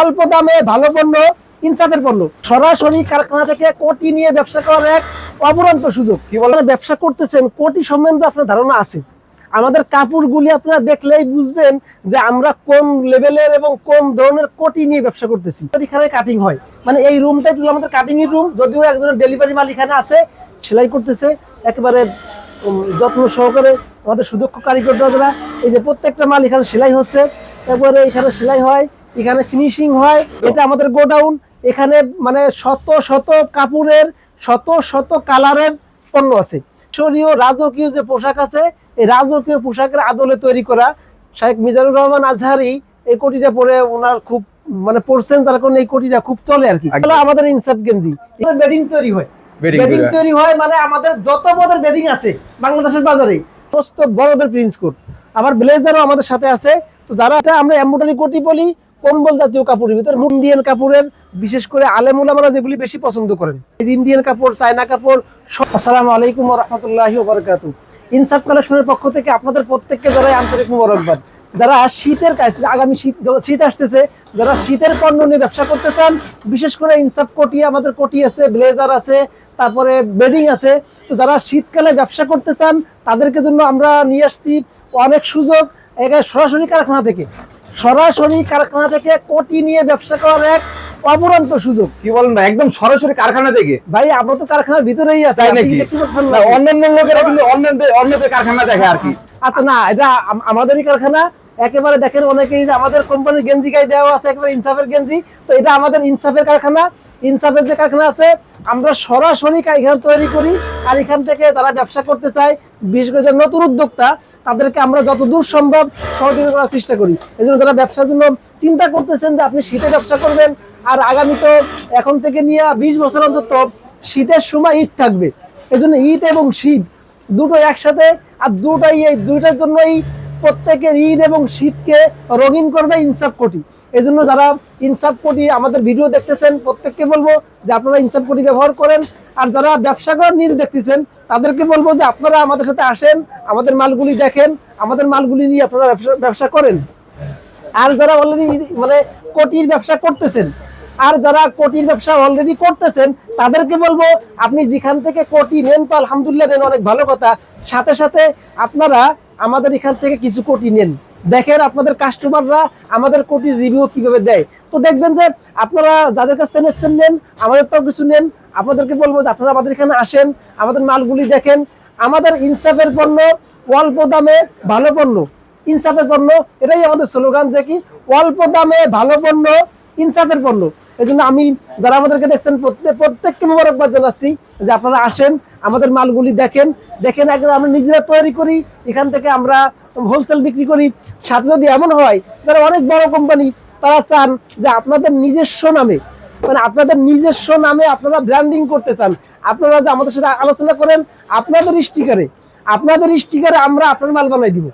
অল্প দামে ভালো পণ্য ইনসাফের পণ্য। সরাসরি কারখানা থেকে কোটি নিয়ে ব্যবসা করার এক অপরান্ত সুযোগ। কি বলেন? ব্যবসা করতেছেন কোটি সম্বন্ধে আপনার ধারণা আছে। আমাদের কাপড়গুলি আপনারা দেখলেই বুঝবেন যে আমরা কোন লেভেলের এবং কোন ধরনের কোটি নিয়ে ব্যবসা করতেছি। এখানে কাটিং হয়। মানে এই রুমটা হলো আমাদের কাটিং এর রুম যদিও একজনের ডেলিভারি মাল এখানে আছে সেলাই করতেছে একেবারে যত্ন সহকারে আমাদের সুদক্ষ কারিগর দ্বারা এই যে প্রত্যেকটা মাল এখানে সেলাই হচ্ছে তারপরে এখানে সেলাই হয় এখানে ফিনিশিং হয় এটা আমাদের গোডাউন। এখানে মানে শত শত কাপড়ের শত শত কালারের পণ্য আছে। শরীয় রাজকীয় যে পোশাক আছে এই রাজকীয় পোশাকের আদলে তৈরি করা শাহেখ মিজানুর রহমান আজহারি এই কোটিটা পরে ওনার খুব মানে পড়ছেন তার কারণে এই কোটিটা খুব চলে আর কি। আমাদের ইনসাফ গেঞ্জি। বেডিং তৈরি হয়। বেডিং তৈরি হয়। মানে আমাদের যত বড়দের বেডিং আছে বাংলাদেশের বাজারে সমস্ত বড়দের প্রিন্স কোট আবার ব্লেজারও আমাদের সাথে আছে। তো যারা এটা আমরা এম্বোটারি কোটি বলি কম্বল জাতীয় কাপড়ের ভিতরে ইন্ডিয়ান কাপড়ের, বিশেষ করে আলেমুল আমরা যেগুলি বেশি পছন্দ করেন। ইন্ডিয়ান কাপড়, চায়না কাপড় আসসালামু আলাইকুম রহমতুল্লাহি ইনসাফ কালেকশনের পক্ষ থেকে আপনাদের প্রত্যেককে জানাই আন্তরিক মুবারকবাদ। যারা শীতের কাজ আগামী শীত শীত আসতেছে, যারা শীতের পণ্য নিয়ে ব্যবসা করতে চান, বিশেষ করে ইনসাফ কোটি, আমাদের কোটি আছে, ব্লেজার আছে, তারপরে বেডিং আছে, তো যারা শীতকালে ব্যবসা করতে চান, তাদেরকে জন্য আমরা নিয়ে আসছি অনেক সুযোগ সরাসরি কারখানা থেকে। সরাসরি কারখানা থেকে কোটি নিয়ে ব্যবসা করার এক অপরন্ত সুযোগ। কি বলেন না একদম সরাসরি কারখানা থেকে? ভাই আমরা তো কারখানার ভিতরেই আছে? অন্যান্য লোকেরা কিন্তু অন্যদের কারখানা দেখে আর কি। আচ্ছা না এটা আমাদেরই কারখানা। একেবারে দেখেন অনেকেই আমাদের কোম্পানির গেঞ্জি গায়ে দেওয়া আছে একেবারে ইনসাফের গেঞ্জি। তো এটা আমাদের ইনসাফের কারখানা। ইনসাফের যে কারখানা আছে, আমরা সরাসরি কা- এখানে তৈরি করি আর এখান থেকে তারা ব্যবসা করতে চায়। বিশেষ করে যারা নতুন উদ্যোক্তা, তাদেরকে আমরা যত দূর সম্ভব সহযোগিতা করার চেষ্টা করি। এই জন্য যারা ব্যবসার জন্য চিন্তা করতেছেন যে আপনি শীতে ব্যবসা করবেন, আর আগামী তো এখন থেকে নিয়ে বিশ বছর অন্তত শীতের সময় ঈদ থাকবে। এই জন্য ঈদ এবং শীত দুটো একসাথে, আর দুটোই এই দুইটার জন্যই প্রত্যেকের ঈদ এবং শীতকে রঙিন করবে ইনসাফ কোটি। এই জন্য যারা ইনসাফ কোটি আমাদের ভিডিও দেখতেছেন, প্রত্যেককে বলব যে আপনারা ইনসাফ কোটি ব্যবহার করেন। আর যারা ব্যবসা করার নিজ দেখতেছেন, তাদেরকে বলব যে আপনারা আমাদের সাথে আসেন, আমাদের মালগুলি দেখেন, আমাদের মালগুলি নিয়ে আপনারা ব্যবসা ব্যবসা করেন। আর যারা অলরেডি মানে কোটির ব্যবসা করতেছেন, আর যারা কোটির ব্যবসা অলরেডি করতেছেন, তাদেরকে বলব, আপনি যেখান থেকে কোটি নেন তো আলহামদুলিল্লাহ, নেন অনেক ভালো কথা। সাথে সাথে আপনারা আমাদের এখান থেকে কিছু কোটি নেন। দেখেন আপনাদের কাস্টমাররা আমাদের কোটির রিভিউ কীভাবে দেয়। তো দেখবেন যে আপনারা যাদের কাছ থেকে নিচ্ছেন, নেন। আমাদের তো কিছু নেন। আপনাদেরকে বলব যে আপনারা আমাদের এখানে আসেন, আমাদের মালগুলি দেখেন। আমাদের ইনসাফের পণ্য অল্প দামে ভালো পণ্য। ইনসাফের পণ্য, এটাই আমাদের স্লোগান যে কি? অল্প দামে ভালো পণ্য, ইনসাফের পণ্য। এই আমি যারা আমাদেরকে দেখছেন, প্রত্যেক প্রত্যেককে মোবারকবাদ জানাচ্ছি যে আপনারা আসেন, আমাদের মালগুলি দেখেন। দেখেন একদম আমরা নিজেরা তৈরি করি, এখান থেকে আমরা হোলসেল বিক্রি করি। সাথে যদি এমন হয় যারা অনেক বড় কোম্পানি তারা চান যে আপনাদের নিজস্ব নামে মানে আপনাদের নিজস্ব নামে আপনারা ব্র্যান্ডিং করতে চান। আপনারা যে আমাদের সাথে আলোচনা করেন, আপনাদের স্টিকারে আপনাদের স্টিকারে আমরা আপনার মাল বানাই দিব।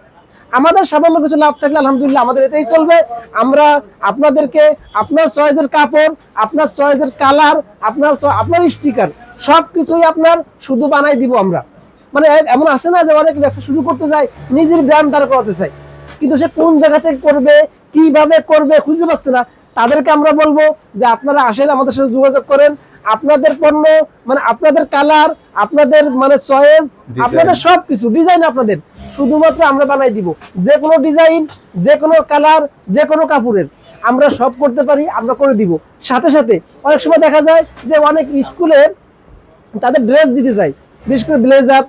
আমাদের সামান্য কিছু লাভ থাকলে আলহামদুলিল্লাহ আমাদের এটাই চলবে। আমরা আপনাদেরকে আপনার চয়েসের কাপড় আপনার চয়েসের কালার আপনার আপনার স্টিকার সব কিছুই আপনার শুধু বানাই দিব আমরা। মানে এমন আছে না যে অনেক ব্যবসা শুরু করতে যায় নিজের ব্র্যান্ড দাঁড় করাতে চায়। কিন্তু সে কোন জায়গা থেকে করবে কীভাবে করবে খুঁজে পাচ্ছে না। তাদেরকে আমরা বলব যে আপনারা আসেন আমাদের সাথে যোগাযোগ করেন। আপনাদের পণ্য মানে আপনাদের কালার আপনাদের মানে চয়েস আপনাদের সব কিছু ডিজাইন আপনাদের। শুধুমাত্র আমরা বানাই দিব। যে কোনো ডিজাইন যে কোনো কালার যে কোনো কাপড়ের। আমরা সব করতে পারি, আমরা করে দিব। সাথে সাথে অনেক সময় দেখা যায় যে অনেক স্কুলে তাদের ড্রেস দিতে চাই বিশেষ করে ব্লেজার,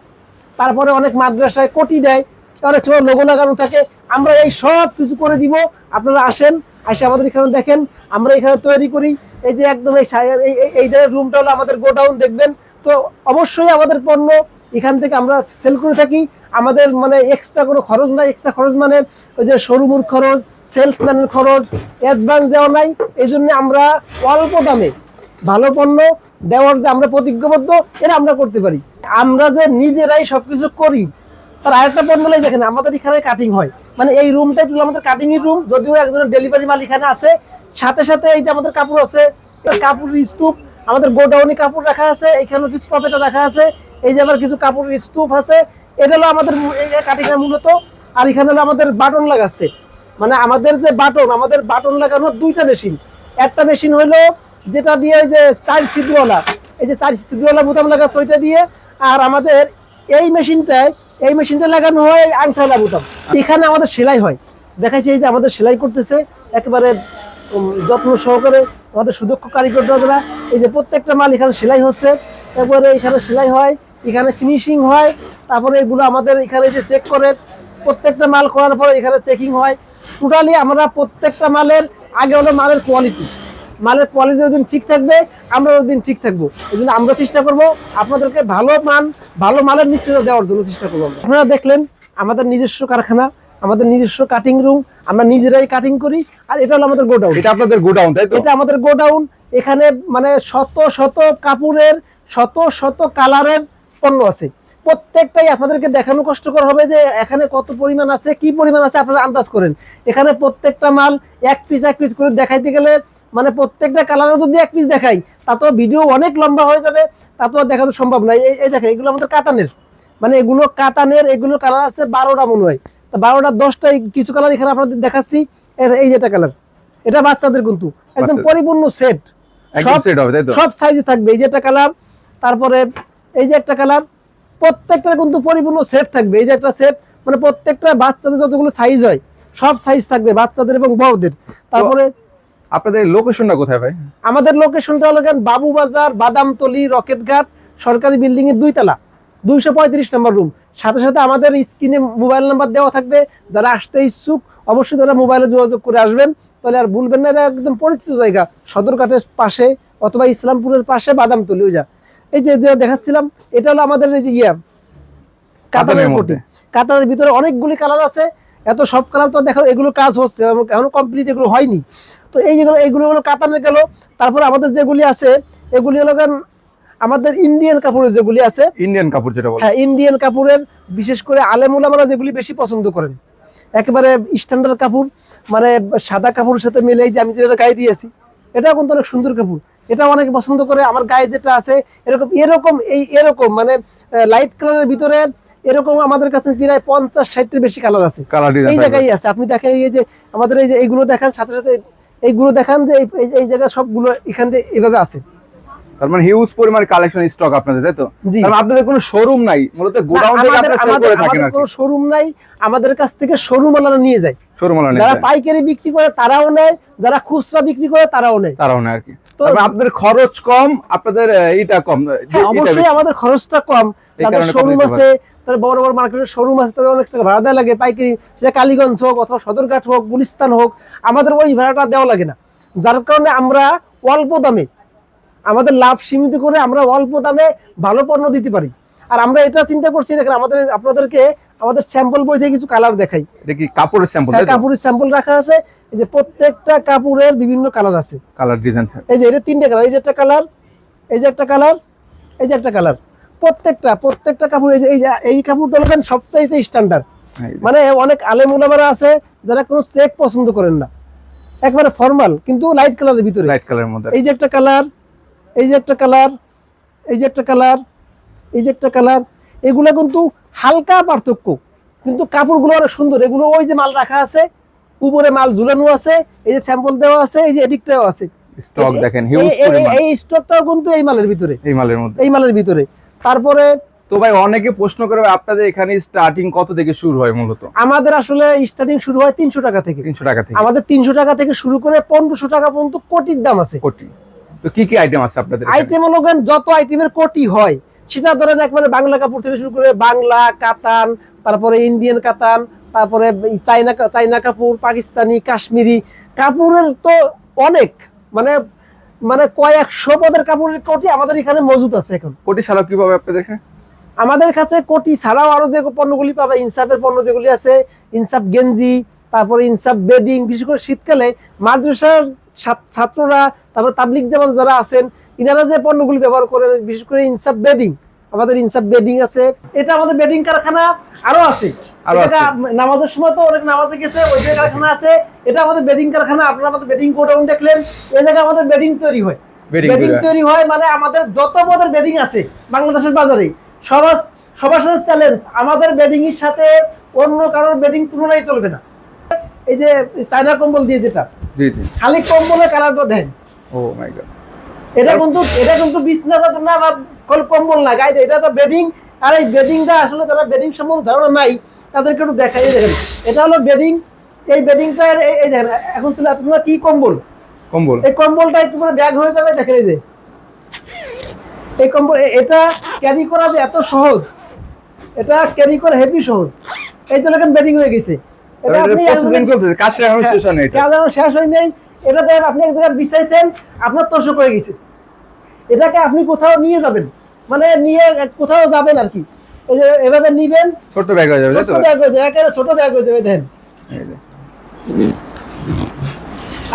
তারপরে অনেক মাদ্রাসায় কোটি দেয়, অনেক সময় লোগো লাগানো থাকে। আমরা এই সব কিছু করে দিব। আপনারা আসেন এসে আমাদের এখানে দেখেন। আমরা এখানে তৈরি করি। এই যে একদম এই সাই- এই- এই- এই রুমটা হলো আমাদের গোডাউন, দেখবেন? তো অবশ্যই আমাদের পণ্য এখান থেকে আমরা সেল করে থাকি। আমাদের মানে এক্সট্রা কোনো খরচ নাই এক্সট্রা খরচ মানে ওই যে শোরুমের খরচ সেলসম্যানের খরচ অ্যাডভান্স দেওয়া নাই। এই জন্য আমরা অল্প দামে ভালো পণ্য দেওয়ার যে আমরা প্রতিজ্ঞাবদ্ধ, এটা আমরা করতে পারি। আমরা যে নিজেরাই সবকিছু করি, তার আরেকটা পণ্য হলো এই দেখেন, আমাদের এখানে কাটিং হয়। মানে এই রুমটা হলো আমাদের কাটিং এর রুম যদিও একজনের ডেলিভারি মাল এখানে আছে। সাথে সাথে এই যে আমাদের কাপড় আছে কাপড়ের স্তূপ, আমাদের গোডাউনে কাপড় রাখা আছে, এখানেও কিছু পকেটে রাখা আছে। এই যে আবার কিছু কাপড়ের স্তূপ আছে এটা হলো আমাদের মূ- এই কাটিং মূলত, আর এখানে হলো আমাদের বাটন লাগাচ্ছে। মানে আমাদের যে বাটন, আমাদের বাটন লাগানোর দুইটা মেশিন। একটা মেশিন হলো যেটা দিয়ে ওই যে চার ছিদ্রওয়ালা, এই যে চার ছিদ্রওয়ালা বোতাম লাগাচ্ছে ওইটা দিয়ে, আর আমাদের এই মেশিনটায়, এই মেশিনটা লাগানো হয় আংঠালা বোতাম। এখানে আমাদের সেলাই হয়। দেখাচ্ছি এই যে আমাদের সেলাই করতেছে, একেবারে যত্ন সহকারে আমাদের সুদক্ষ কারিগর দাদারা এই যে প্রত্যেকটা মাল এখানে সেলাই হচ্ছে। তারপরে এখানে সেলাই হয় এখানে ফিনিশিং হয় তারপরে এগুলো আমাদের এখানে যে চেক করে প্রত্যেকটা মাল করার পরে এখানে চেকিং হয়। টোটালি আমরা প্রত্যেকটা মালের আগে হলো মালের কোয়ালিটি মালের কোয়ালিটি যতদিন ঠিক থাকবে আমরা দিন ঠিক থাকব। এই জন্য আমরা চেষ্টা করব আপনাদেরকে ভালো মান ভালো মালের নিশ্চয়তা দেওয়ার জন্য চেষ্টা করব। আপনারা দেখলেন আমাদের নিজস্ব কারখানা আমাদের নিজস্ব কাটিং রুম আমরা নিজেরাই কাটিং করি আর এটা হলো আমাদের গোডাউন এটা আপনাদের গোডাউন তাই এটা আমাদের গোডাউন এখানে মানে শত শত কাপড়ের শত শত কালারের পণ্য আছে। প্রত্যেকটাই আপনাদেরকে দেখানো কষ্টকর হবে যে এখানে কত পরিমাণ আছে কি পরিমাণ আছে আপনারা আন্দাজ করেন। এখানে প্রত্যেকটা মাল এক পিস এক পিস করে দেখাইতে গেলে মানে প্রত্যেকটা কালারে যদি এক পিস দেখাই তা তো ভিডিও অনেক লম্বা হয়ে যাবে তা তো দেখানো সম্ভব নয় এই- দেখেন এগুলো আমাদের কাতানের। মানে এগুলো কাতানের এগুলো কালার আছে বারোটা মনে হয়। তা বারোটা দশটা কিছু কালার এখানে আপনাদের দেখাচ্ছি। এই- যেটা কালার এটা বাচ্চাদের কিন্তু। একদম পরিপূর্ণ সেট সব সাইজে থাকবে। এই যে একটা কালার তারপরে এই যে একটা কালার প্রত্যেকটা কিন্তু পরিপূর্ণ সেট থাকবে। এই যে একটা সেট মানে প্রত্যেকটা বাচ্চাদের যতগুলো সাইজ হয় সব সাইজ থাকবে বাচ্চাদের এবং বড়দের। তারপরে আপনাদের লোকেশনটা কোথায় ভাই? আমাদের লোকেশনটা হলো কেন? বাবুবাজার বাদামতলি রকেটঘাট সরকারি বিল্ডিং এর দুই তলা দুইশো পঁয়ত্রিশ নম্বর রুম সাথে সাথে আমাদের স্ক্রিনে মোবাইল নাম্বার দেওয়া থাকবে। যারা আসতে ইচ্ছুক অবশ্যই তারা মোবাইলে যোগাযোগ করে আসবেন। তাহলে আর ভুলবেন না এটা একদম পরিচিত জায়গা। সদরঘাটের পাশে অথবা ইসলামপুরের পাশে বাদামতলি ওই যা। এই যে দেখাচ্ছিলাম এটা হলো আমাদের এই যে ইয়া কাতানের কোটি মধ্যে। কাতানের ভিতরে অনেকগুলি কালার আছে এত সব কালার তো দেখো এগুলো কাজ হচ্ছে এখনও কমপ্লিট এগুলো হয়নি। তো এই যেগুলো এইগুলো হলো কাতানের গেল তারপর আমাদের যেগুলি আছে এগুলি হলো আমাদের ইন্ডিয়ান কাপড়ের যেগুলি আছে। ইন্ডিয়ান কাপড় যেটা বলে। হ্যাঁ ইন্ডিয়ান কাপড়ের বিশেষ করে আলেমুলামারা যেগুলি বেশি পছন্দ করেন। একেবারে স্ট্যান্ডার্ড কাপড় মানে সাদা কাপড়ের সাথে মিলে যে আমি যেটা গায়ে দিয়েছি এটা কিন্তু অনেক সুন্দর কাপড়। এটা অনেকে পছন্দ করে আমার গায়ে যেটা আছে এরকম এরকম এই এরকম মানে লাইট কালারের ভিতরে এরকম আমাদের কাছে প্রায় পঞ্চাশ ষাটটির বেশি কালার আছে। এই জায়গায় আছে। আপনি দেখেন এই যে আমাদের এই যে এইগুলো দেখান সাথে সাথে এইগুলো দেখান যে এই- জায়গায় সবগুলো এখান থেকে এইভাবে আছে। তার মানে হিউজ পরিমাণ কালেকশন স্টক আপনাদের তাই তো? জি। মানে আপনাদের কোনো শোরুম নাই মূলত গোডাউন থেকে আপনারা সেল করে থাকেন আর কোনো শোরুম নাই আমাদের কাছ থেকে শোরুম আলাদা নিয়ে যায়। শোরুম আলাদা যারা পাইকারি বিক্রি করে তারাও নেয় যারা খুচরা বিক্রি করে তারাও নেয়। তারাও নেয় আর কি। তো- আপনাদের খরচ কম আপনাদের এইটা কম। হ্যাঁ, অবশ্যই আমাদের খরচটা কম। তাদের শোরুম আছে তাদের বড় বড় মার্কেটের শোরুম আছে তাদের অনেক টাকা ভাড়া দেওয়া লাগে পাইকারি সেটা কালীগঞ্জ হোক অথবা সদরঘাট হোক গুলিস্তান হোক আমাদের ওই ভাড়াটা দেওয়া লাগে না। যার কারণে আমরা অল্প দামে আমাদের লাভ সীমিত করে আমরা অল্প দামে ভালো পণ্য দিতে পারি। আর আমরা এটা চিন্তা করছি দেখেন আমাদের আপনাদেরকে আমাদের স্যাম্পল বই থেকে কিছু কালার দেখাই। কি কাপড়ের স্যাম্পল কাপড়ের স্যাম্পল রাখা আছে। এই যে প্রত্যেকটা কাপড়ের বিভিন্ন কালার আছে। কালার ডিজাইন এই যে এটা তিনটে কালার এই যে একটা কালার এই যে একটা কালার এই যে একটা কালার প্রত্যেকটা প্রত্যেকটা কাপড় এই যে এই কাপড়টা হলো সবচাইতে স্ট্যান্ডার্ড মানে অনেক আলেম উলামারা আছে যারা কোনো চেক পছন্দ করেন না। একবারে ফর্মাল কিন্তু লাইট কালারের ভিতরে। লাইট কালারের মধ্যে। এই যে একটা কালার এই যে একটা কালার এই যে একটা কালার এই যে একটা কালার এগুলা কিন্তু হালকা পার্থক্য। কিন্তু কাপড়গুলো অনেক সুন্দর। এগুলো ওই যে মাল রাখা আছে উপরে মাল ঝুলানো আছে এই যে স্যাম্পল দেওয়া আছে এই যে এদিকটাও আছে। স্টক দেখেন এই- হিউজ এই- এই- পরিমাণ। এই স্টকটাও কিন্তু এই মালের ভিতরে। এই মালের মধ্যে। এই মালের ভিতরে। তারপরে তো ভাই অনেকে প্রশ্ন করে আপনাদের এখানে স্টার্টিং কত থেকে শুরু হয় মূলত? আমাদের আসলে স্টার্টিং শুরু হয় তিনশো টাকা থেকে। তিনশো টাকা থেকে। আমাদের তিনশো টাকা থেকে শুরু করে পনেরোশো টাকা পর্যন্ত কোটির দাম আছে। কোটি। তো কি কি আইটেম আছে আপনাদের আইটেম হলো যত আইটেমের কোটি হয় সেটা ধরেন একবারে বাংলা কাপড় থেকে শুরু করে বাংলা কাতান তারপরে ইন্ডিয়ান কাতান তারপরে চাইনা চাইনা কাপড় পাকিস্তানি কাশ্মীরি কাপড়ের তো অনেক। মানে মানে কয়েকশো পদের কাপড়ের কোটি আমাদের এখানে মজুদ আছে এখন। কোটি সারা কীভাবে আপনাদের এখানে আমাদের কাছে কোটি ছাড়াও আরও যে পণ্যগুলি পাবে ইনসাফের পণ্য যেগুলি আছে ইনসাফ গেঞ্জি তারপরে ইনসাফ বেডিং বিশেষ করে শীতকালে মাদ্রাসার ছাত্ররা তারপরে তাবলিক যেমন যারা আছেন ইনারা যে পণ্যগুলি ব্যবহার করেন বিশেষ করে ইনসাফ বেডিং আমাদের ইনসাফ বেডিং আছে। এটা আমাদের বেডিং কারখানা আরও আছে। নামাজের সময় তো অনেক নামাজে গেছে ওই জায়গায় কারখানা আছে এটা আমাদের বেডিং কারখানা। আপনারা আমাদের বেডিং গোডাউন দেখলেন এই জায়গায় আমাদের বেডিং তৈরি হয়। বেডিং তৈরি হয়। মানে আমাদের যত পদের বেডিং আছে বাংলাদেশের বাজারে সবার সবার সাথে চ্যালেঞ্জ আমাদের বেডিং এর সাথে অন্য কারোর বেডিং তুলনায় চলবে না। এই যে চায়না কম্বল দিয়ে যেটা খালি কম্বলের কালারটা দেন। ও মাই গড এটা কিন্তু এটা কিন্তু বিছনা চাদর না বা কম্বল না। গাইতে এটা তো বেডিং। আর এই বেডিংটা আসলে যারা বেডিং সম্বন্ধে ধারণা নাই তাদেরকে একটু দেখাই দেখেন। এটা হলো বেডিং। এই বেডিংটা এই দেখেন এখন ছিল এত কি কম্বল? কম্বল। এই কম্বলটা একটু করে ব্যাগ হয়ে যাবে দেখেন এই যে। এই কম্বল এটা ক্যারি করা যে এত সহজ এটা ক্যারি করা হেভি সহজ। এই তো দেখেন বেডিং হয়ে গেছে। এটা আপনি কাজ এখনও শেষ হয় হয় নাই। এটা দেখেন আপনি এক জায়গায় বিছাইছেন আপনার তোষক হয়ে গেছে। এটাকে আপনি কোথাও নিয়ে যাবেন। মানে নিয়ে কোথাও যাবেন আর কি। এই যে এভাবে নিবেন। ছোট ব্যাগ হয়ে যাবে ছোট ব্যাগ হয়ে যাবে একেবারে ছোট ব্যাগ হয়ে যাবে দেখেন।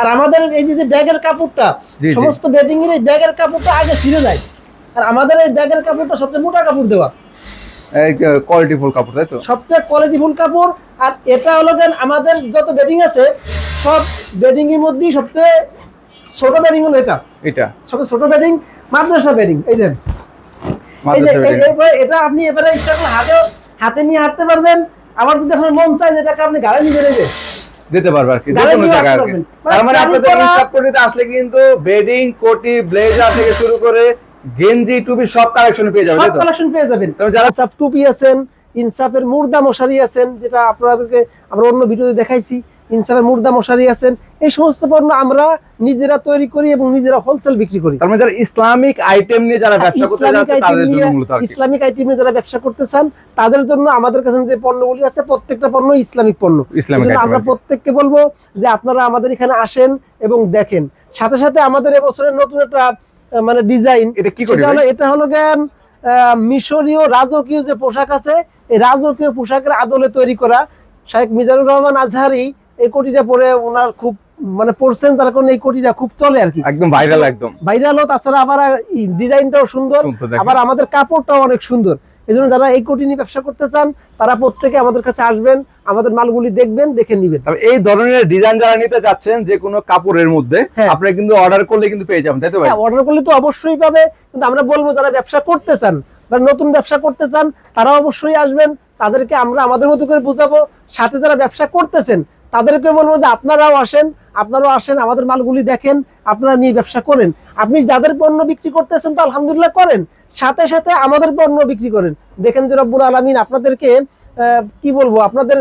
আর আমাদের এই যে ব্যাগের কাপড়টা। সমস্ত বেডিং এর এই ব্যাগের কাপড়টা আগে ছিঁড়ে যায়। আর আমাদের এই ব্যাগের কাপড়টা সবচেয়ে মোটা কাপড় দেওয়া। এই কোয়ালিটি ফুল কাপড় তাই তো? সবচেয়ে কোয়ালিটিফুল কাপড় আর এটা হলো দেন আমাদের যত বেডিং আছে সব বেডিং এর মধ্যেই সবচেয়ে ছোট বেডিং হলো এটা। এটা। সবচেয়ে ছোট বেডিং মাদ্রাসা বেডিং এই দেন যে এটা আপনি এবারে ইচ্ছা করলে হাতে হাতে নিয়ে হাঁটতে পারবেন। আবার যদি এখন মন চায় যেটাকে আপনি গাড়ি নিয়ে দিতে পারবে আর কি যে কোনো জায়গায় আর কি। তার মানে আপনাদের আসলে কিন্তু বেডিং কোটি ব্লেজার থেকে শুরু করে গেঞ্জি টুপি সব কালেকশন পেয়ে যাবে সব কালেকশন পেয়ে যাবেন। তবে যারা ইনসাফ টুপি আছেন ইনসাফের মুর্দা মশারি আছেন যেটা আপনাদেরকে আমরা অন্য ভিডিওতে দেখাইছি ইনসাফের মুর্দা মশারি আছেন এই সমস্ত পণ্য আমরা নিজেরা তৈরি করি এবং নিজেরা হোলসেল বিক্রি করি। তার মানে যারা ইসলামিক আইটেম নিয়ে যারা ব্যবসা করতে ইসলামিক আইটেম নিয়ে ইসলামিক আইটেম নিয়ে যারা ব্যবসা করতে চান তাদের জন্য আমাদের কাছে যে পণ্যগুলি আছে প্রত্যেকটা পণ্য ইসলামিক পণ্য। ইসলামিক আমরা প্রত্যেককে বলব যে আপনারা আমাদের এখানে আসেন এবং দেখেন। সাথে সাথে আমাদের এবছরের নতুন একটা মানে ডিজাইন এটা কি করে এটা হলো জ্ঞান মিশরীয় রাজকীয় যে পোশাক আছে এই রাজকীয় পোশাকের আদলে তৈরি করা শাহেখ মিজানুর রহমান আজহারি এই কোটিটা পরে ওনার খুব মানে পড়ছেন তার কারণে এই কোটিটা খুব চলে আর কি। একদম ভাইরাল একদম। ভাইরাল তাছাড়া আবার ডিজাইনটাও সুন্দর আবার আমাদের কাপড়টাও অনেক সুন্দর। এই জন্য যারা এই কোটি নিয়ে ব্যবসা করতে চান তারা প্রত্যেকে আমাদের কাছে আসবেন আমাদের মালগুলি দেখবেন দেখে নিবেন। এই ধরনের ডিজাইন যারা নিতে চাচ্ছেন যে কোনো কাপড়ের মধ্যে হ্যাঁ। আপনি কিন্তু অর্ডার করলে কিন্তু পেয়ে যাবেন তাই তো ভাই? হ্যাঁ অর্ডার করলে তো অবশ্যই পাবে কিন্তু আমরা বলব যারা ব্যবসা করতে চান বা নতুন ব্যবসা করতে চান তারা অবশ্যই আসবেন তাদেরকে আমরা আমাদের মতো করে বোঝাবো। সাথে যারা ব্যবসা করতেছেন তাদেরকে বলব যে আপনারাও আসেন আপনারাও আসেন আমাদের মালগুলি দেখেন আপনারা নিয়ে ব্যবসা করেন। আপনি যাদের পণ্য বিক্রি করতেছেন তো আলহামদুলিল্লাহ করেন সাথে সাথে আমাদের পণ্য বিক্রি করেন। দেখেন যে রব্বুল আলমিন আপনাদেরকে কি বলব আপনাদের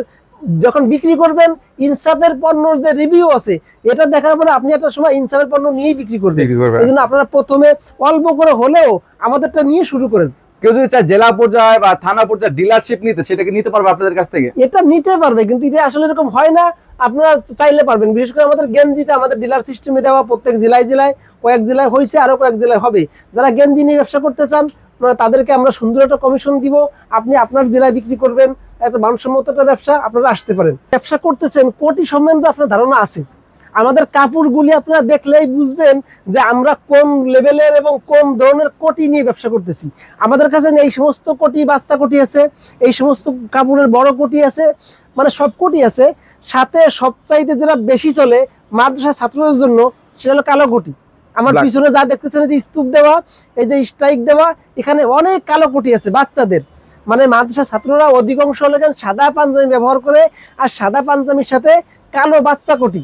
যখন বিক্রি করবেন ইনসাফের পণ্যর যে রিভিউ আছে এটা দেখার পরে আপনি একটা সময় ইনসাফের পণ্য নিয়েই বিক্রি করবেন। বিক্রি করবেন। এই জন্য আপনারা প্রথমে অল্প করে হলেও আমাদেরটা নিয়ে শুরু করেন। কেউ যদি চায় জেলা পর্যায়ে বা থানা পর্যায়ে ডিলারশিপ নিতে, সেটাকে নিতে পারবে আপনাদের কাছ থেকে? এটা নিতে পারবে, কিন্তু এটা আসলে এরকম হয় না। আপনারা চাইলে পারবেন। বিশেষ করে আমাদের গেঞ্জিটা আমাদের ডিলার সিস্টেমে দেওয়া প্রত্যেক জেলায় জেলায়, কয়েক জেলায় হয়েছে, আরও কয়েক জেলায় হবে। যারা গেঞ্জি নিয়ে ব্যবসা করতে চান তাদেরকে আমরা সুন্দর একটা কমিশন দিব। আপনি আপনার জেলায় বিক্রি করবেন। একটা মানসম্মত একটা ব্যবসা, আপনারা আসতে পারেন। ব্যবসা করতেছেন, কোটি সম্বন্ধে আপনার ধারণা আছে। আমাদের কাপড়গুলি আপনারা দেখলেই বুঝবেন যে আমরা কোন লেভেলের এবং কোন ধরনের কোটি নিয়ে ব্যবসা করতেছি। আমাদের কাছে এই সমস্ত কোটি বাচ্চা কোটি আছে এই সমস্ত কাপড়ের বড় কোটি আছে মানে সব কোটি আছে। সাথে সবচাইতে যেটা বেশি চলে মাদ্রাসা ছাত্রদের জন্য সেটা হলো কালো কোটি। আমার পিছনে যা দেখতেছেন এই যে স্তূপ দেওয়া এই যে স্ট্রাইক দেওয়া এখানে অনেক কালো কোটি আছে বাচ্চাদের। মানে মাদ্রাসা ছাত্ররা অধিকাংশ লোক সাদা পাঞ্জাবি ব্যবহার করে আর সাদা পাঞ্জাবির সাথে কালো বাচ্চা কোটি।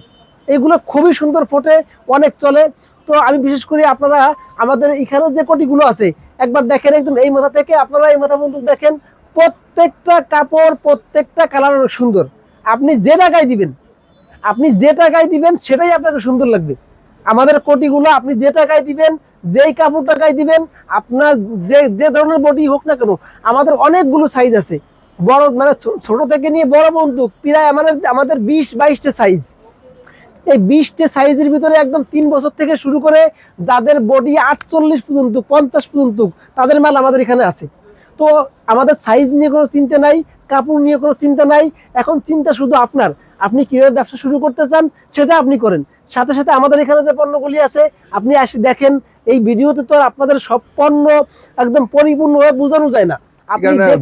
এগুলো খুবই সুন্দর ফোটে, অনেক চলে। তো আমি বিশেষ করে আপনারা আমাদের এখানে যে কোটিগুলো আছে, একবার দেখেন একদম এই মাথা থেকে, আপনারা এই মাথা পর্যন্ত দেখেন, প্রত্যেকটা কাপড়, প্রত্যেকটা কালার অনেক সুন্দর। আপনি যে টাকায় দিবেন, আপনি যে টাকায় দিবেন, সেটাই আপনাকে সুন্দর লাগবে। আমাদের কোটিগুলো আপনি যে টাকায় দিবেন, যেই কাপড় টাকায় দিবেন, আপনার যে যে ধরনের বডি হোক না কেন, আমাদের অনেকগুলো সাইজ আছে। বড় মানে ছোট থেকে নিয়ে বড় বন্দুক প্রায় আমাদের আমাদের বিশ বাইশটা সাইজ এই বিশটা সাইজের ভিতরে একদম তিন বছর থেকে শুরু করে যাদের বডি আটচল্লিশ পর্যন্ত, পঞ্চাশ পর্যন্ত, তাদের মাল আমাদের এখানে আছে। তো আমাদের সাইজ নিয়ে কোনো চিন্তা নাই, কাপড় নিয়ে কোনো চিন্তা নাই, এখন চিন্তা শুধু আপনার। আপনি কীভাবে ব্যবসা শুরু করতে চান সেটা আপনি করেন। সাথে সাথে আমাদের এখানে যে পণ্যগুলি আছে, আপনি আসি দেখেন, এই ভিডিওতে তো আপনাদের সব পণ্য একদম পরিপূর্ণভাবে বোঝানো যায় না।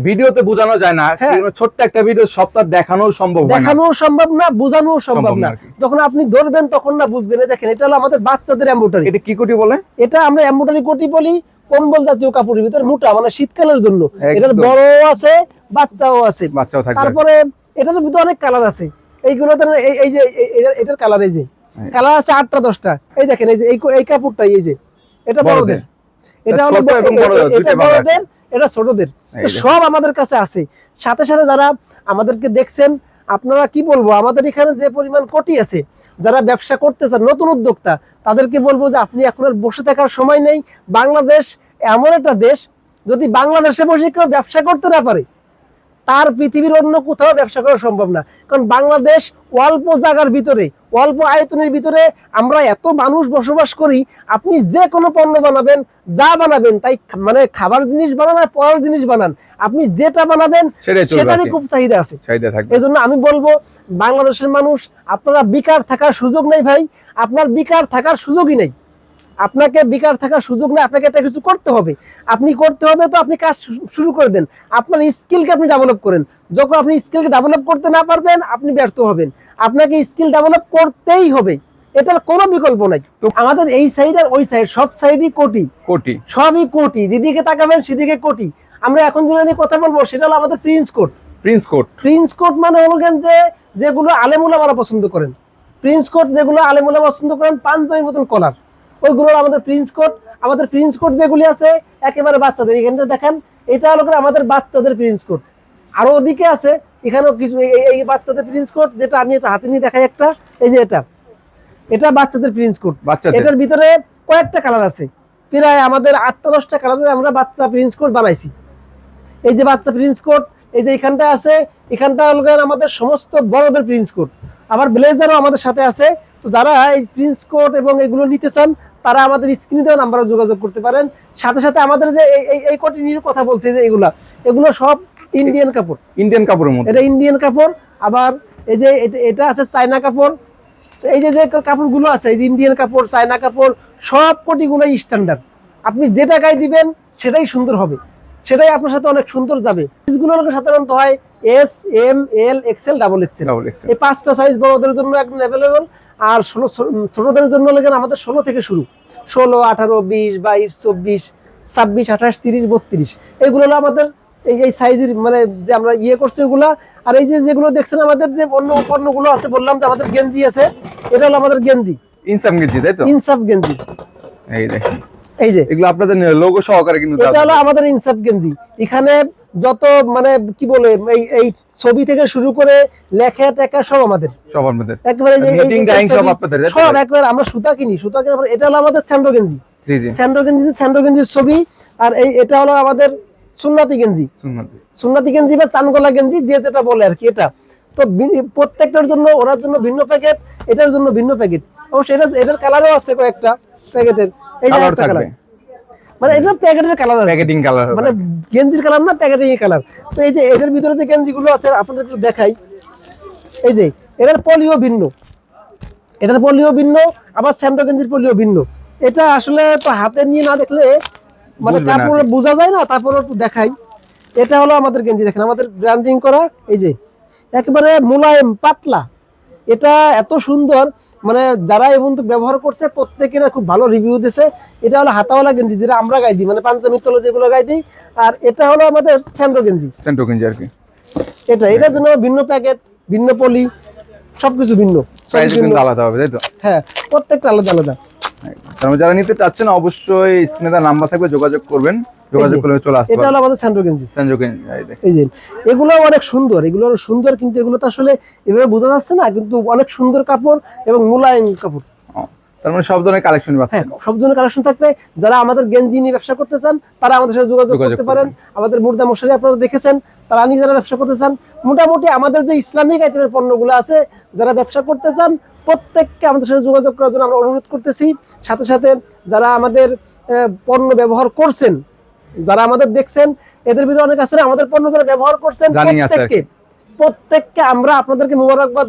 ভিডিওতে বোঝানো যায় না হ্যাঁ। ছোট্ট একটা ভিডিও সপ্তাহ দেখানো সম্ভব দেখানো সম্ভব না বোঝানো সম্ভব সম্ভব না না। আর কি। যখন আপনি ধরবেন তখন না বুঝবেন। দেখেন এটা হলো আমাদের বাচ্চাদের এম্বোটারি এটা কি কোটি বলে? এটা আমরা এম্বোটারি কোটি বলি কম্বল জাতীয় কাপড়ের ভিতরে মোটা মানে শীতকালের জন্য। এটার বড় আছে বাচ্চাও আছে। বাচ্চাও তারপরে এটার ভিতরে অনেক কালার আছে। এইগুলোতে না এই- যে এটার কালার এই যে। কালার আছে আটটা দশটা। এই দেখেন এই যে এই কাপড়টাই এই যে। এটা বড়দের। এটা হলো এটা বড়দের এটা ছোটদের। তো সব আমাদের কাছে আছে। সাথে সাথে যারা আমাদেরকে দেখছেন আপনারা কি বলব? আমাদের এখানে যে পরিমাণ কোটি আছে যারা ব্যবসা করতেছেন নতুন উদ্যোক্তা তাদেরকে বলব যে আপনি এখন আর বসে থাকার সময় নেই। বাংলাদেশ এমন একটা দেশ যদি বাংলাদেশে বসে কেউ ব্যবসা করতে না পারে তার পৃথিবীর অন্য কোথাও ব্যবসা করা সম্ভব না। কারণ বাংলাদেশ অল্প জায়গার ভিতরে অল্প আয়তনের ভিতরে আমরা এত মানুষ বসবাস করি আপনি যে কোনো পণ্য বানাবেন যা বানাবেন তাই মানে খাবার জিনিস বানান আর পড়ার জিনিস বানান। আপনি যেটা বানাবেন সেটারই খুব চাহিদা আছে। এই জন্য আমি বলব বাংলাদেশের মানুষ আপনারা বিকার থাকার সুযোগ নেই ভাই। আপনার বেকার থাকার সুযোগই নেই। আপনাকে বেকার থাকার সুযোগ নেই আপনাকে একটা কিছু করতে হবে। আপনি করতে হবে তো আপনি কাজ শুরু করে দেন। আপনার স্কিলকে আপনি ডেভেলপ করেন। যখন আপনি স্কিলকে ডেভেলপ করতে না পারবেন আপনি ব্যর্থ হবেন। আপনাকে স্কিল ডেভেলপ করতেই হবে। এটার কোনো বিকল্প নাই। তো আমাদের এই সাইড আর ওই সাইড সব সাইডই কোটি। কোটি। সবই কোটি। যেদিকে তাকাবেন সেদিকে কোটি। আমরা এখন যেটা নিয়ে কথা বলব সেটা হলো আমাদের prince coat prince coat prince coat মানে হলো যে যেগুলো আলেমুলামারা পছন্দ করেন। প্রিন্স কোট যেগুলো আলেমুলা পছন্দ করেন পাঞ্জাবির মতন কলার ওইগুলো আমাদের প্রিন্স কোট আমাদের প্রিন্স কোট যেগুলি আছে একেবারে বাচ্চাদের। এখানটা দেখেন এটা হলো আমাদের বাচ্চাদের প্রিন্স কোট আরও ওদিকে আছে এখানেও কিছু এই- বাচ্চাদের প্রিন্স কোট যেটা আমি এটা হাতে নিয়ে দেখাই একটা এই যে এটা। এটা বাচ্চাদের প্রিন্স কোট এটার ভিতরে কয়েকটা কালার আছে। প্রায় আমাদের আটটা দশটা কালারের আমরা বাচ্চা প্রিন্স কোট বানাইছি। এই যে বাচ্চা প্রিন্স কোট এই যে এখানটা আছে এখানটা হলো আমাদের সমস্ত বড়দের প্রিন্স কোট আবার ব্লেজারও আমাদের সাথে আছে তো যারা এই প্রিন্স কোট এবং এগুলো নিতে চান তারা আমাদের স্ক্রিনে দেওয়া নাম্বারে যোগাযোগ করতে পারেন। সাথে সাথে আমাদের যে এই- এই কোটি নিয়ে কথা বলছে যে এগুলা এগুলো সব ইন্ডিয়ান কাপড়। ইন্ডিয়ান কাপড়ের মধ্যে। এটা ইন্ডিয়ান কাপড় আবার এই যে এটা- আছে চায়না কাপড়। তো এই যে যে কাপড়গুলো আছে এই যে ইন্ডিয়ান কাপড় চায়না কাপড় সব কোটিগুলোই স্ট্যান্ডার্ড আপনি যেটা গায়ে দিবেন সেটাই সুন্দর হবে। সেটাই আপনার সাথে অনেক সুন্দর যাবে। সাইজগুলো সাধারণত হয় S M L XL double XL এই পাঁচটা সাইজ বড়দের জন্য একদম অ্যাভেলেবল আর ষোলো ছোটদের জন্য লেগেন আমাদের ষোলো থেকে শুরু। ষোলো আঠারো বিশ বাইশ চব্বিশ ছাব্বিশ আঠাশ তিরিশ বত্রিশ। এইগুলো হলো আমাদের এই এই সাইজের মানে যে আমরা ইয়ে করছি ওগুলা। আর এই যে যেগুলো দেখছেন আমাদের যে অন্য পণ্যগুলো আছে বললাম যে আমাদের গেঞ্জি আছে এটা হলো আমাদের গেঞ্জি। ইনসাম গেঞ্জি তাই তো? ইনসাফ গেঞ্জি। এই দেখেন। এই যে। এগুলো আপনাদের লোগো সহকারে কিন্তু এটা হলো আমাদের ইনসাফ গেঞ্জি। এখানে যত মানে কি বলে এই এই ছবি থেকে শুরু করে লেখা টেখা সব আমাদের। সবার মধ্যে একবারে সব আপনাদের, সব একবারে আমরা সুতা কিনি সুতা কিনে এটা হলো আমাদের স্যান্ডো গেঞ্জি। জি জি। স্যান্ডো গেঞ্জি স্যান্ডো গেঞ্জির ছবি আর এই এটা হলো আমাদের সুন্নাতি গেঞ্জি। সুন্নতি। সুন্নাতি গেঞ্জি বা চানগোলা গেঞ্জি যে যেটা বলে আর কি এটা। তো প্রত্যেকটার জন্য ওরার জন্য ভিন্ন প্যাকেট এটার জন্য ভিন্ন প্যাকেট। অবশ্য এটা এটার কালারও আছে কয়েকটা প্যাকেটের। এই যে একটা কালার মানে এটা প্যাকেটের কালার প্যাকেটিং কালার মানে গেঞ্জির কালার না প্যাকেটিং কালার তো এই যে এটার ভিতরে যে গেঞ্জিগুলো আছে আপনাদের একটু দেখাই। এই যে এটার পলিও ভিন্ন। এটার পলিও ভিন্ন আবার স্যান্ডো গেঞ্জির পলিও ভিন্ন। এটা আসলে তো হাতে নিয়ে না দেখলে মানে কাপড় বোঝা যায় না তারপরে একটু দেখাই। এটা হলো আমাদের গেঞ্জি দেখেন আমাদের ব্র্যান্ডিং করা এই যে একেবারে মোলায়েম পাতলা। এটা এত সুন্দর মানে যারা এই পর্যন্ত ব্যবহার করছে প্রত্যেকের খুব ভালো রিভিউ দিছে। এটা হলো হাতাওয়ালা গেঞ্জি যেটা আমরা গাই দিই মানে পাঞ্জাবির তলে যেগুলো গাই দিই। আর এটা হলো আমাদের স্যান্ডো গেঞ্জি। স্যান্ডো গেঞ্জি আর কি। এটা এটার জন্য ভিন্ন প্যাকেট ভিন্ন পলি সবকিছু ভিন্ন। আলাদা হবে তাই তো? হ্যাঁ প্রত্যেকটা আলাদা আলাদা। তার মানে যারা নিতে চাচ্ছেন অবশ্যই স্ক্রিনে তার নাম্বার থাকবে যোগাযোগ করবেন। যোগাযোগ করলে চলে আসতে এটা হলো আমাদের স্যান্ডো গেঞ্জি। এই যে এগুলো অনেক সুন্দর এগুলো অনেক সুন্দর কিন্তু এগুলো তো আসলে এভাবে বোঝা যাচ্ছে না কিন্তু অনেক সুন্দর কাপড় এবং মোলায়েম কাপড়। তার মানে সব ধরনের কালেকশন হ্যাঁ সব ধরনের কালেকশন থাকবে। যারা আমাদের গেঞ্জি নিয়ে ব্যবসা করতে চান তারা আমাদের সাথে যোগাযোগ করতে পারেন। আমাদের মুর্দা মশারি আপনারা দেখেছেন তারা নিয়ে যারা ব্যবসা করতে চান। মোটামুটি আমাদের যে ইসলামিক আইটেমের পণ্যগুলো আছে যারা ব্যবসা করতে চান প্রত্যেককে আমাদের সাথে যোগাযোগ করার জন্য আমরা অনুরোধ করতেছি। সাথে সাথে যারা আমাদের পণ্য ব্যবহার করছেন যারা আমাদের দেখছেন এদের ভিতরে অনেক আছে আমাদের পণ্য যারা ব্যবহার করছেন। প্রত্যেককে প্রত্যেককে আমরা আপনাদেরকে মোবারকবাদ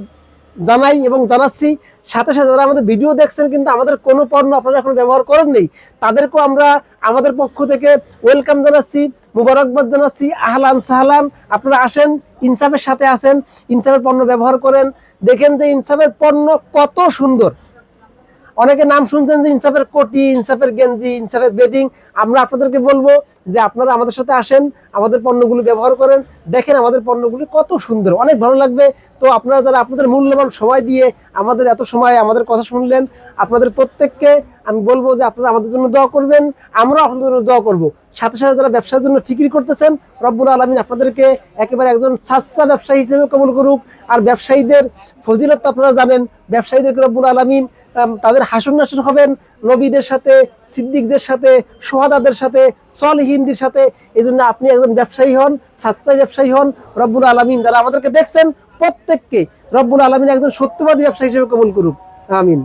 জানাই এবং জানাচ্ছি। সাথে সাথে যারা আমাদের ভিডিও দেখছেন কিন্তু আমাদের কোনো পণ্য আপনারা এখন ব্যবহার করেন নেই তাদেরকেও আমরা আমাদের পক্ষ থেকে ওয়েলকাম জানাচ্ছি মুবারকবাদ জানাচ্ছি। আহলান সাহলান আপনারা আসেন ইনসাফের সাথে আসেন ইনসাফের পণ্য ব্যবহার করেন। দেখেন যে ইনসাফের পণ্য কত সুন্দর। অনেকে নাম শুনছেন যে ইনসাফের কোটি, ইনসাফের গেঞ্জি, ইনসাফের বেডিং আমরা আপনাদেরকে বলব যে আপনারা আমাদের সাথে আসেন, আমাদের পণ্যগুলো ব্যবহার করেন। দেখেন আমাদের পণ্যগুলি কত সুন্দর, অনেক ভালো লাগবে। তো আপনারা যারা আপনাদের মূল্যবান সময় দিয়ে আমাদের এত সময় আমাদের কথা শুনলেন, আপনাদের প্রত্যেককে আমি বলব যে আপনারা আমাদের জন্য দোয়া করবেন, আমরাও আপনাদের জন্য দোয়া করব। সাথে সাথে যারা ব্যবসার জন্য ফিকির করতেছেন, রব্বুল আলমিন আপনাদেরকে একেবারে একজন সাচ্চা ব্যবসায়ী হিসেবে কবুল করুক। আর ব্যবসায়ীদের ফজিলত তো আপনারা জানেন, ব্যবসায়ীদেরকে রব্বুল আলমিন তাদের হাসন নাসন হবেন, নবীদের সাথে, সিদ্দিকদের সাথে, সোহাদাদের সাথে সল হিন্দির সাথে। এই জন্য আপনি একজন ব্যবসায়ী হন সাস্তায় ব্যবসায়ী হন, রব্বুল আলমিন যারা আমাদেরকে দেখছেন, প্রত্যেককে রব্বুল আলমিন একজন সত্যবাদী ব্যবসায়ী হিসেবে কবুল করুক। আমিন।